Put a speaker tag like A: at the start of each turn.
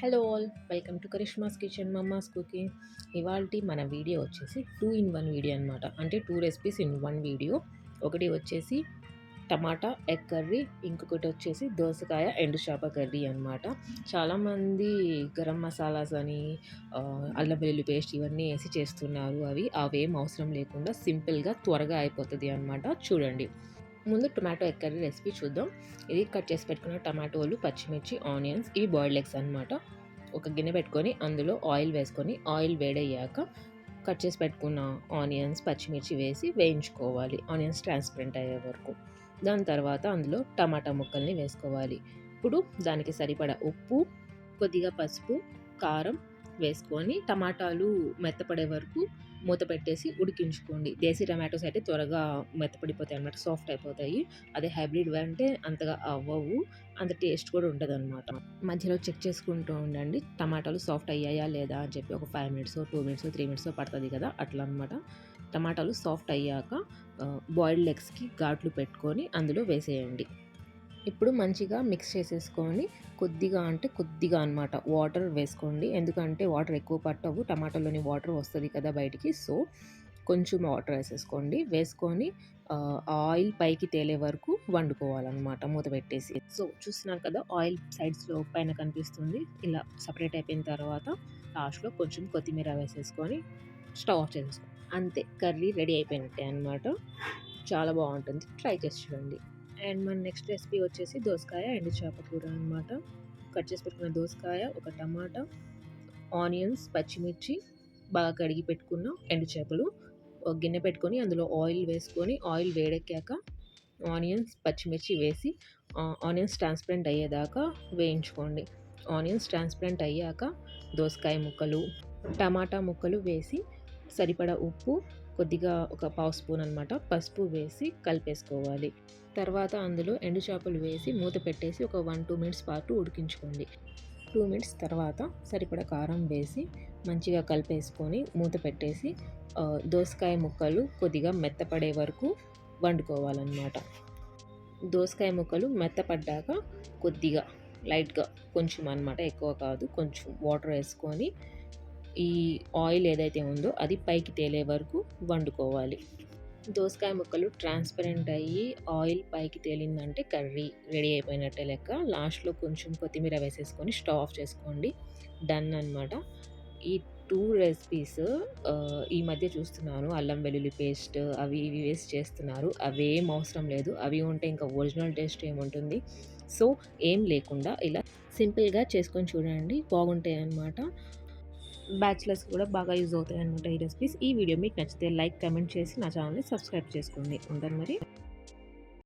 A: Hello all welcome to Karishma's kitchen mamma's cooking. ఇవాళ మన video వచ్చేసి టూ ఇన్ వన్ వీడియో అనమాట అంటే two recipes in one video ఒకటి వచ్చేసి టమాటా ఎగ్ కర్రీ ఇంకొకటి వచ్చేసి దోసకాయ ఎండు చేప కర్రీ అనమాట చాలామంది గరం మసాలాస్ అని అల్లం వెల్లుల్లి పేస్ట్ ఇవన్నీ వేసి చేస్తున్నారు. అవి అవేం అవసరం లేకుండా సింపుల్గా త్వరగా అయిపోతుంది అనమాట చూడండి. ముందు టొమాటో ఎగ్ కర్రీ రెసిపీ చూద్దాం. ఇది కట్ చేసి పెట్టుకున్న టమాటోలు పచ్చిమిర్చి ఆనియన్స్ ఇవి బాయిల్డ్ ఎగ్స్ అనమాట ఒక గిన్నె పెట్టుకొని అందులో ఆయిల్ వేసుకొని ఆయిల్ వేడయ్యాక కట్ చేసి పెట్టుకున్న ఆనియన్స్ పచ్చిమిర్చి వేసి వేయించుకోవాలి. ఆనియన్స్ ట్రాన్స్పరెంట్ అయ్యే వరకు. దాని తర్వాత అందులో టమాటా ముక్కల్ని వేసుకోవాలి. ఇప్పుడు దానికి సరిపడా ఉప్పు కొద్దిగా పసుపు కారం వేసుకొని టమాటాలు మెత్తపడే వరకు మూత పెట్టేసి ఉడికించుకోండి. దేశీ టమాటోస్ అయితే త్వరగా మెత్తపడిపోతాయి అన్నమాట సాఫ్ట్ అయిపోతాయి. అదే హైబ్రిడ్ అంటే అంతగా అవ్వవు అంత టేస్ట్ కూడా ఉంటుంది అనమాట మధ్యలో చెక్ చేసుకుంటూ ఉండండి టమాటాలు సాఫ్ట్ అయ్యాయా లేదా అని చెప్పి ఒక five minutes two minutes three minutes పడుతుంది కదా అట్లా అనమాట టమాటాలు సాఫ్ట్ అయ్యాక బాయిల్డ్ ఎగ్స్కి ఘాట్లు పెట్టుకొని అందులో వేసేయండి. ఇప్పుడు మంచిగా మిక్స్ చేసేసుకొని కొద్దిగా అంటే కొద్దిగా అనమాట వాటర్ వేసుకోండి. ఎందుకంటే వాటర్ ఎక్కువ పట్టవు. టమాటోలోని వాటర్ వస్తుంది కదా బయటికి. సో కొంచెం వాటర్ వేసేసుకోండి. వేసుకొని ఆయిల్ పైకి తేలే వరకు వండుకోవాలన్నమాట మూత పెట్టేసి. సో చూస్తున్నారు కదా ఆయిల్ సైడ్స్లో పైన కనిపిస్తుంది. ఇలా సపరేట్ అయిపోయిన తర్వాత లాస్ట్లో కొంచెం కొత్తిమీర వేసేసుకొని స్టవ్ ఆఫ్ చేసేసుకోండి అంతే. కర్రీ రెడీ అయిపోయినట్టే అనమాట చాలా బాగుంటుంది. ట్రై చేసి చూడండి. అండ్ మన నెక్స్ట్ రెసిపీ వచ్చేసి దోసకాయ ఎండు చేపకూర అనమాట కట్ చేసి పెట్టుకున్న దోసకాయ ఒక టమాటా ఆనియన్స్ పచ్చిమిర్చి బాగా కడిగి పెట్టుకున్న ఎండు చేపలు. ఒక గిన్నె పెట్టుకొని అందులో ఆయిల్ వేసుకొని ఆయిల్ వేడెక్కాక ఆనియన్స్ పచ్చిమిర్చి వేసి ఆనియన్స్ ట్రాన్స్పరెంట్ అయ్యేదాకా వేయించుకోండి. ఆనియన్స్ ట్రాన్స్పరెంట్ అయ్యాక దోసకాయ ముక్కలు టమాటా ముక్కలు వేసి సరిపడా ఉప్పు కొద్దిగా ఒక పావు స్పూన్ అనమాట పసుపు వేసి కలిపేసుకోవాలి. తర్వాత అందులో ఎండు చేపలు వేసి మూత పెట్టేసి ఒక వన్ టూ మినిట్స్ పాటు ఉడికించుకోండి. టూ మినిట్స్ తర్వాత సరిపడా కారం వేసి మంచిగా కలిపేసుకొని మూత పెట్టేసి దోసకాయ ముక్కలు కొద్దిగా మెత్తపడే వరకు వండుకోవాలన్నమాట. దోసకాయ ముక్కలు మెత్తపడ్డాక కొద్దిగా లైట్గా కొంచెం అన్నమాట ఎక్కువ కాదు కొంచెం వాటర్ వేసుకొని ఈ ఆయిల్ ఏదైతే ఉందో అది పైకి తేలే వరకు వండుకోవాలి. దోసకాయ ముక్కలు ట్రాన్స్పరెంట్ అయ్యి ఆయిల్ పైకి తేలిందంటే కర్రీ రెడీ అయిపోయినట్టే లెక్క. లాస్ట్లో కొంచెం కొత్తిమీర వేసేసుకొని స్టవ్ ఆఫ్ చేసుకోండి. డన్ అనమాట ఈ టూ రెసిపీస్ ఈ మధ్య చూస్తున్నాను. అల్లం వెల్లుల్లి పేస్ట్ అవి ఇవి వేసి చేస్తున్నారు. అవేం అవసరం లేదు. అవి ఉంటే ఇంకా ఒరిజినల్ టేస్ట్ ఏముంటుంది? సో ఏం లేకుండా ఇలా సింపుల్గా చేసుకొని చూడండి. బాగుంటాయి అన్నమాట బ్యాచిలర్స్ కూడా బాగా యూజ్ అవుతాయి అనమాట ఈ రెసిపీస్ ఈ వీడియో మీకు నచ్చితే లైక్ కమెంట్ చేసి నా ఛానల్ని సబ్స్క్రైబ్ చేసుకోండి. ఉంటాను మరి.